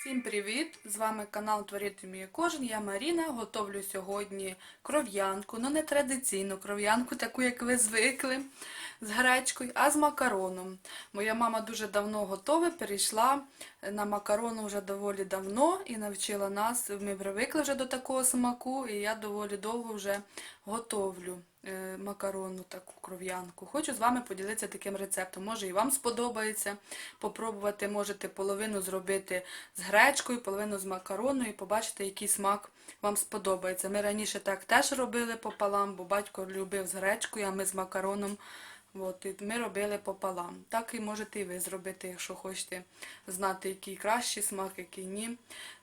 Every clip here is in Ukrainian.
Всім привіт! З вами канал Творити Мій Кожен. Я Маріна. Готовлю сьогодні кров'янку, ну не традиційну кров'янку, таку, як ви звикли, з гречкою, а з макароном. Моя мама дуже давно готовить, перейшла на макарону вже доволі давно і навчила нас. Ми привикли вже до такого смаку, і я доволі довго вже готовлю макаронну таку кров'янку. Хочу з вами поділитися таким рецептом. Може і вам сподобається попробувати, можете половину зробити з гречкою, половину з макароною і побачите, який смак вам сподобається. Ми раніше так теж робили пополам, бо батько любив з гречкою, а ми з макароном. От, і ми робили пополам. Так і можете і ви зробити, якщо хочете знати, який кращий смак, який ні.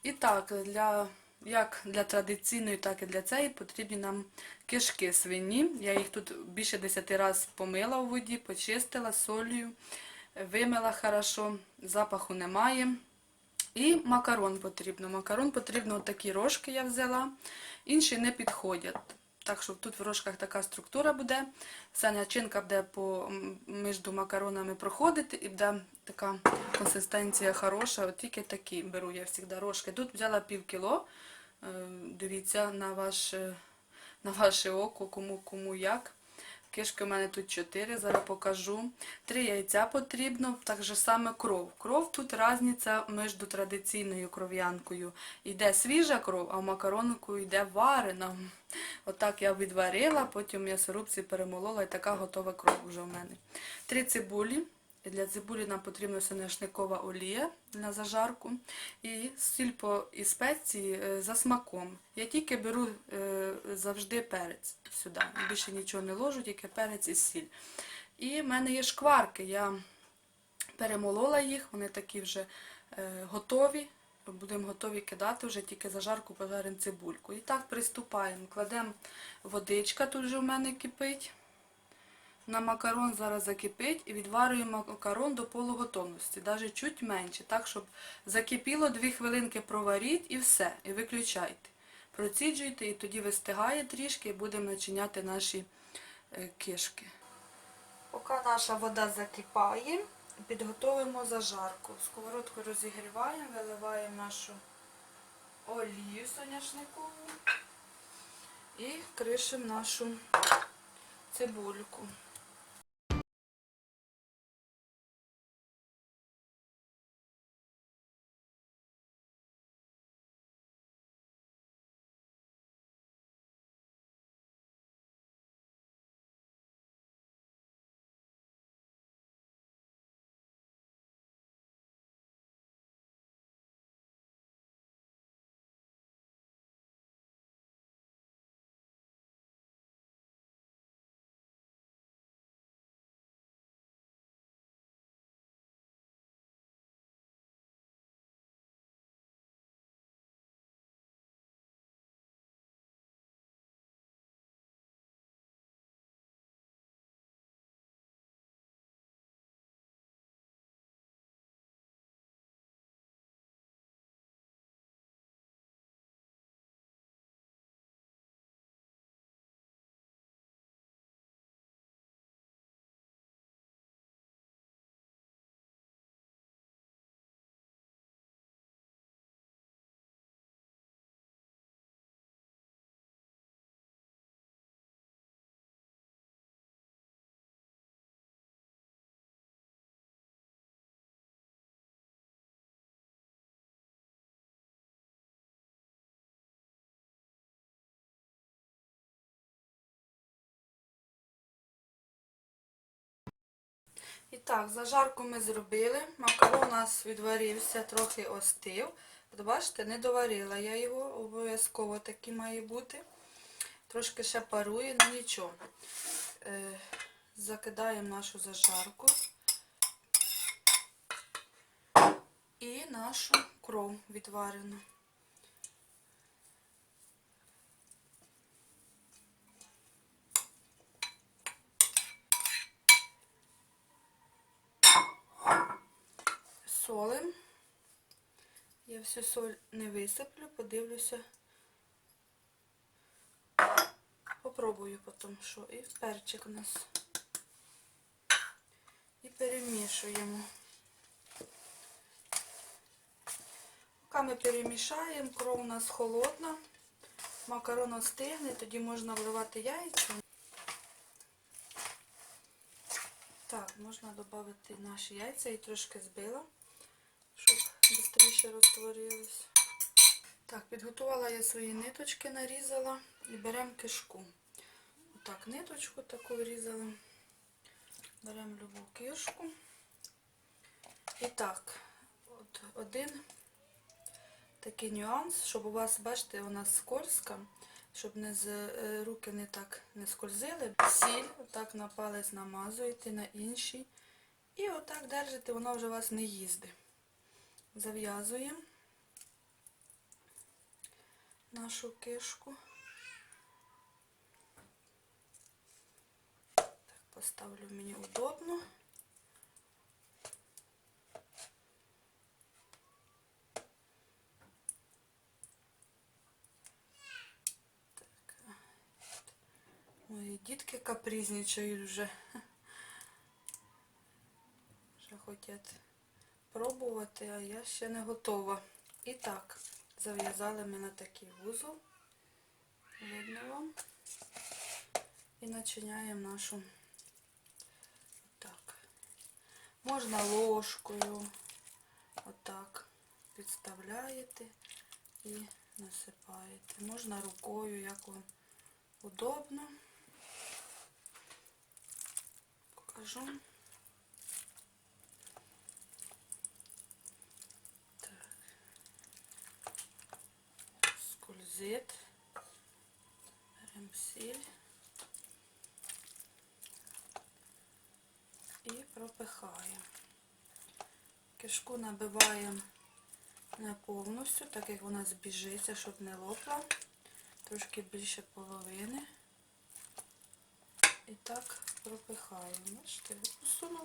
І так, для, як для традиційної, так і для цієї потрібні нам кишки свині. Я їх тут більше 10 разів помила у воді, почистила солью, вимила хорошо, запаху немає. І макарон потрібно. Макарон потрібно такі рожки я взяла, інші не підходять. Так що тут в рожках така структура буде. Вся начинка буде по, між макаронами проходити і буде така консистенція хороша. От тільки такі беру я завжди рожки. Тут взяла пів кіло. Е, Дивіться на ваше, на ваше око, кому кому як. Кишки у мене тут 4, зараз покажу. Три яйця потрібно, так же саме кров. Кров тут різниця між традиційною кров'янкою. Йде свіжа кров, а в макаронку йде варена. Отак я відварила, потім в м'ясорубці перемолола і така готова кров вже в мене. Три цибулі. Для цибулі нам потрібна соняшникова олія на зажарку і сіль по і спеції е, за смаком. Я тільки беру е, завжди перець сюди. Більше нічого не ложу, тільки перець і сіль. І в мене є шкварки. Я перемолола їх, вони такі вже е, готові. Будемо готові кидати вже тільки зажарку пожаримо цибульку. І так приступаємо. Кладемо водичка, тут вже в мене кипить. На макарон зараз закипить і відварюємо макарон до полуготовності, навіть чуть менше, так, щоб закипіло, дві хвилинки проваріть і все, і виключайте. Проціджуйте і тоді вистигає трішки і будемо начиняти наші е, кишки. Поки наша вода закипає, підготовимо зажарку. Сковородку розігріваємо, виливаємо нашу олію соняшникову і кришимо нашу цибульку. І так, зажарку ми зробили. Макарон у нас відварився, трохи остив. От бачите, не доварила я його, обов'язково такий має бути. Трошки ще парує, ну нічого. Е, закидаємо нашу зажарку і нашу кров відварену. Солим. Я всю соль не висиплю, подивлюся. Попробую потім, що і перчик у нас. І перемішуємо. Поки ми перемішаємо, кров у нас холодна, макарон остигне, тоді можна вливати яйця. Так, можна додати наші яйця і трошки збила, щоб швидше розтворились. Так, підготувала я свої ниточки, нарізала і беремо кишку. Отак, ниточку таку врізала. Беремо любу кишку. І так, от один такий нюанс, щоб у вас, бачите, вона скользка, щоб не з, е, руки не так не скользили. Сіль отак на палець намазуєте на інший. І отак держите, воно вже у вас не їздить. Зав'язуємо нашу кишку. Так, поставлю мені удобно. Так. Мої дітки капризничають вже. Вже хочуть пробувати, а я ще не готова. І так, зав'язали ми на такий вузол. Видно вам. І начиняємо нашу отак. Можна ложкою, отак підставляєте і насипаєте. Можна рукою, як вам удобно. Покажу. Так. Скользит. Беремо. І пропихаємо. Кишку набиваємо не повністю, так як вона збіжиться, щоб не лопла. Трошки більше половини. І так пропихаємо. Бачите, посунула.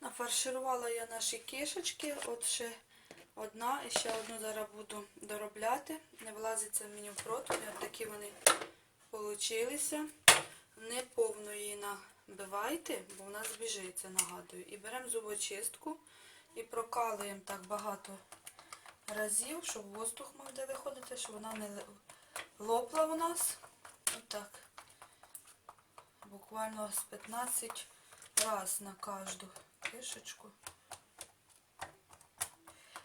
Нафарширувала я наші кишечки, от ще одна і ще одну зараз буду доробляти. Не влазиться мені в противень, от такі вони получилися. Не повну її набивайте, бо вона збіжиться, нагадую. І беремо зубочистку і прокалуємо так багато разів, щоб воздух мав де виходити, щоб вона не лопла у нас. Отак. Буквально з 15 раз на кожну кишечку.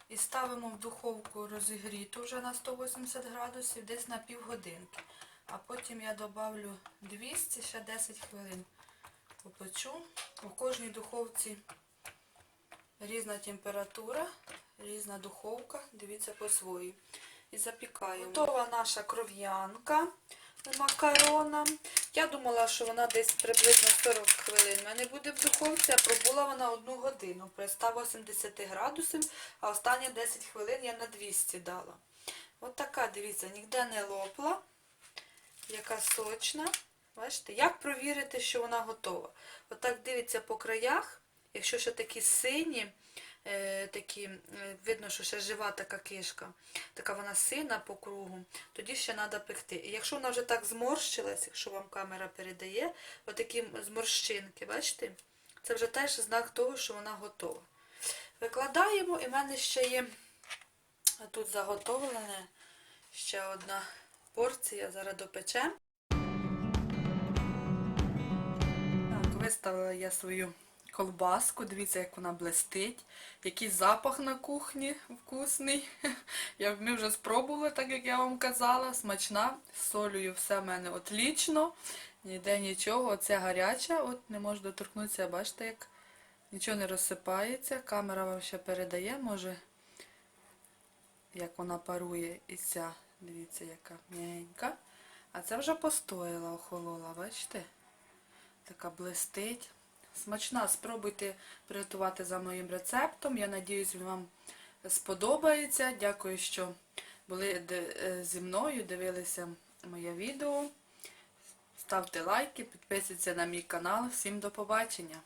І ставимо в духовку розігріту вже на 180 градусів, десь на півгодинки. А потім я додавлю 200, ще 10 хвилин попечу. У кожній духовці різна температура, різна духовка, дивіться по своїй. І запікаємо. Готова наша кров'янка макарона. Я думала, що вона десь приблизно 40 хвилин в мене буде в духовці, а пробула вона одну годину при 180 градусів, а останні 10 хвилин я на 200 дала. От така, дивіться, ніде не лопла, яка сочна. Бачите, як провірити, що вона готова? Отак дивіться по краях, якщо ще такі сині, е, такі, е, видно, що ще жива така кишка, така вона сина по кругу, тоді ще треба пекти. І якщо вона вже так зморщилась, якщо вам камера передає, отакі зморщинки, бачите? Це вже теж знак того, що вона готова. Викладаємо, і в мене ще є тут заготовлене ще одна порція, зараз допечемо. Так, виставила я свою колбаску, дивіться, як вона блистить. Який запах на кухні вкусний. Ми вже спробували, так як я вам казала, смачна. З солею все в мене отлічно. Ніде нічого. Оце гаряча, от не можу доторкнутися, бачите, як нічого не розсипається. Камера вам ще передає, може як вона парує. І ця, дивіться, яка м'ягенька. А це вже постояла, охолола, бачите? Така блистить. Смачна, спробуйте приготувати за моїм рецептом. Я надіюсь, він вам сподобається. Дякую, що були е, зі мною, дивилися моє відео. Ставте лайки, підписуйтесь на мій канал. Всім до побачення!